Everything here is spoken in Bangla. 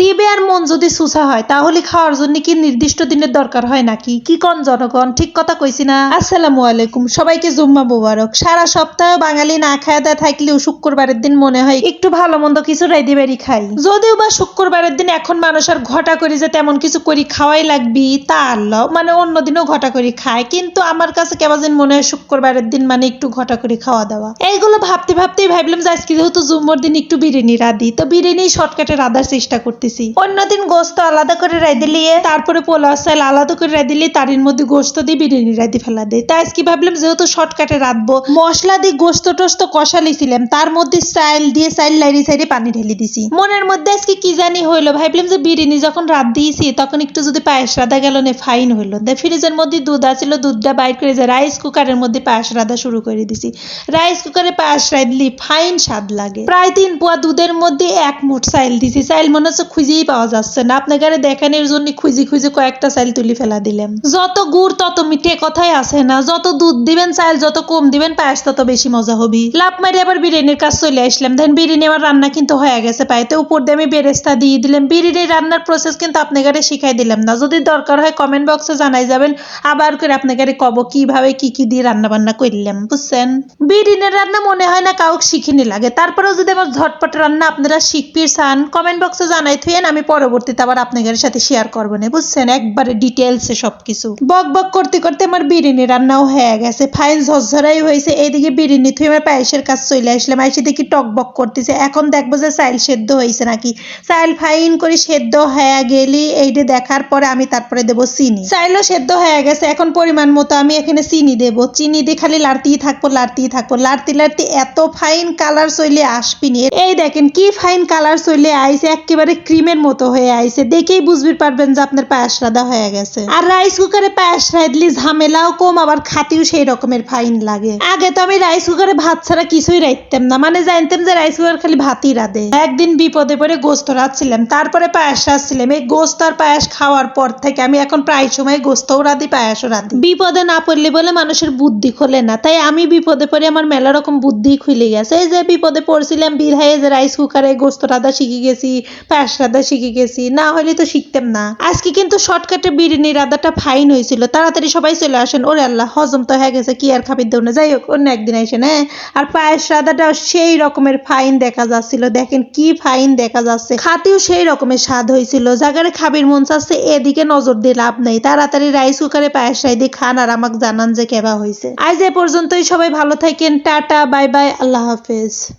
জিবে আর মন যদি সুসা হয়, তাহলে খাওয়ার জন্য কি নির্দিষ্ট দিনের দরকার হয় নাকি? কি কোন জনগণ? ঠিক কথা কইছি না? আসসালামু আলাইকুম। সবাইকে জুম্মা মুবারক। সারা সপ্তাহ বাঙালি না খাওয়া দাওয়া থাকলেও শুক্রবারের দিন মনে হয় একটু ভালো মন্দ কিছু রাইদি বাড়ি খাই। যদিও বা শুক্রবারের দিন এখন মানুষ আর ঘটা করি যে তেমন কিছু করি খাওয়াই লাগবি, তা আল্লাহ। মানে অন্য দিনও ঘটা করি খায়। কিন্তু আমার কাছে কেমন যেন মনে হয় শুক্রবারের দিন মানে একটু ঘটা করে খাওয়া দাওয়া। এইগুলো ভাবতে ভাবতেই ভাবলাম যে আজকে যেহেতু জুম্মর দিন একটু বিরিয়ানি রাধি। তো বিরিয়ানি শর্টকাটে রাধার চেষ্টা করতেছি। অন্যদিন গোস্ত আলাদা করে রাঁধে লিয়ে, তারপরে পোলাও চাল আলাদা করে রাঁধে লিয়ে তারির মধ্যে গোস্ত দিয়ে বিরিয়ানি রাঁধে ফেলা দেয়। তাই আজকে ভাবলাম যেহেতু শর্টকাটে রাঁধবো, মশলা দিয়ে গোস্ত টোস্ত কষা লিছিলাম তার মধ্যে চাইল দিয়ে চাইল লাইরি সাইডে পানি ঢেলে দিছি। মনের মধ্যে আজকে কি জানি হইল, ভাবলাম যে বিরিয়ানি যখন রাত দিয়েছি, তখন একটু যদি পায়েস রাধা গেল না ফাইন হইল। দেখ ফ্রিজের মধ্যে দুধ আছিল, দুধটা বাইর করে যে রাইস কুকারের মধ্যে পায়েস রাধা শুরু করে দিছি। রাইস কুকারে পায়েস রাঁধলি ফাইন স্বাদ লাগে। প্রায় তিন পোয়া দুধের মধ্যে এক মুঠ চাইল দিছি। চাইল মনে হচ্ছে খুঁজেই পাওয়া যাচ্ছে না। আপনাকে দেখানোর জন্য খুঁজে খুঁজে কয়েকটা চাইল তুলি ফেলা দিলাম। যত গুড়, তত মিঠে কথাই আছে না। যত দুধ দিবেন চাইল যত কম দিবেন, পায়েস তত বেশি মজা হবে। লাভ মারি আবার বিরিয়ানির কাজ চলে আসলাম। দেন বিরিয়ানি আমার রান্না কিন্তু হয়ে গেছে পাইতে উপর দিয়ে আমি বেরেস্তা দিয়ে দিলাম। বিরিয়ানি রান্নার প্রসেস কিন্তু আপনাকে শিখাই দিলাম না। যদি দরকার হয় কমেন্ট বক্সে জানাই যাবেন। আবার করে আপনাকে কব কীভাবে কি কি দিয়ে রান্না বান্না করলাম, বুঝছেন? বিরিয়ানির রান্না মনে হয় না কাউকে শিখিনি লাগে। তারপরেও যদি আমার ঝটপট রান্না আপনারা শিখপির চান কমেন্ট বক্সে জানাই থুয়েন আমি পরবর্তীতে আবার আপনাদের সাথে শেয়ার করব না, বুঝছেন? একবারে ডিটেলসে সবকিছু। বক বক করতে করতে আমার বিরিয়ানি রান্নাও হয়ে গেছে। ফাইন ঝরঝরাই হয়েছে, এইদিকে বিরিয়ানি থুয়ে আমার পায়েসের কাজ চলে আসলাম। আইসে দেখি টক বক করতেছে। এখন দেখব যে চাইল সেদ্ধ হয়েছে নাকি? চাইল ফাইন করে সেদ্ধ হয়ে গেলি, এইটা দেখার পরে আমি তারপরে দেবো চিনি। চাইলও সেদ্ধ হয়ে গেছে, এখন পরিমাণ মতো আমি এখানে চিনি দেবো। চিনি দিয়ে খালি লাড়তেই থাকব লাড়তেই থাকব। লাড়তে লাড়তে এত ফাইন কালার চলে আসবিনি এই দেখেন কি ফাইন কালার চলে আইছে, একেবারে ক্রিমের মতো হয়ে আইছে। দেখেই বুঝতে পারবেন যে আপনার পায়েস রাধা হয়ে গেছে। আর রাইস কুকারে পায়েস রাঁধলি ঝামেলাও কম, আবার খাতিও সেই রকমের ফাইন লাগে। আগে তো আমি রাইস কুকারে ভাত ছাড়া কিছুই রাখতাম না। মানে জানতাম যে রাইস কুকার খালি ভাতই রাধে। একদিন বিপদে পড়ে গোস্ত রাঁধছিলাম। তারপরে পায়েস রাঁধছিলাম। এই গোস্ত আর পায়েস খাওয়ার পর থেকে আমি এখন প্রায় সময় গোস্তও রাঁধি, পায়েসও রাঁধি। বিপদে না পড়লে বলে মানুষের বুদ্ধি খোলে না। তাই আমি বিপদে পড়ে আমার মেলা রকম বুদ্ধি খুলে গেছে। এই যে বিপদে পড়ছিলাম বিধায় যে রাইস কুকারে গোস্ত রাধা শিখে গেছি, পায়েস রাধা শিখে গেছি, না হলে তো শিখতাম না। আজকে কিন্তু শর্টকাটে বিরিয়ানি রাধাটা ফাইন হয়েছিল। তাড়াতাড়ি সবাই চলে আসেন। ওরে আল্লাহ, হজম তো হয়ে গেছে, কি আর খাবির দেব না, যাই হোক, অন্য একদিন আসেন হ্যাঁ? আর পায়েস রাধাটা সেই রকমের ফাইন দেখা যাচ্ছিল। দেখেন কি ফাইন দেখা যাচ্ছে। খাতেও সেই রকমের স্বাদ হয়েছিল। জাগারে খাবির মন চাচ্ছে, এদিকে নজর দিয়ে লাভ নেই। তাড়াতাড়ি রাইস কুকারে পায়েস রাই দিয়ে খান আর আমাকে জানান যে কেবা হয়েছে। আজ এ পর্যন্তই, সবাই ভালো থাকেন। টাটা, বাই বাই, আল্লাহ হাফেজ।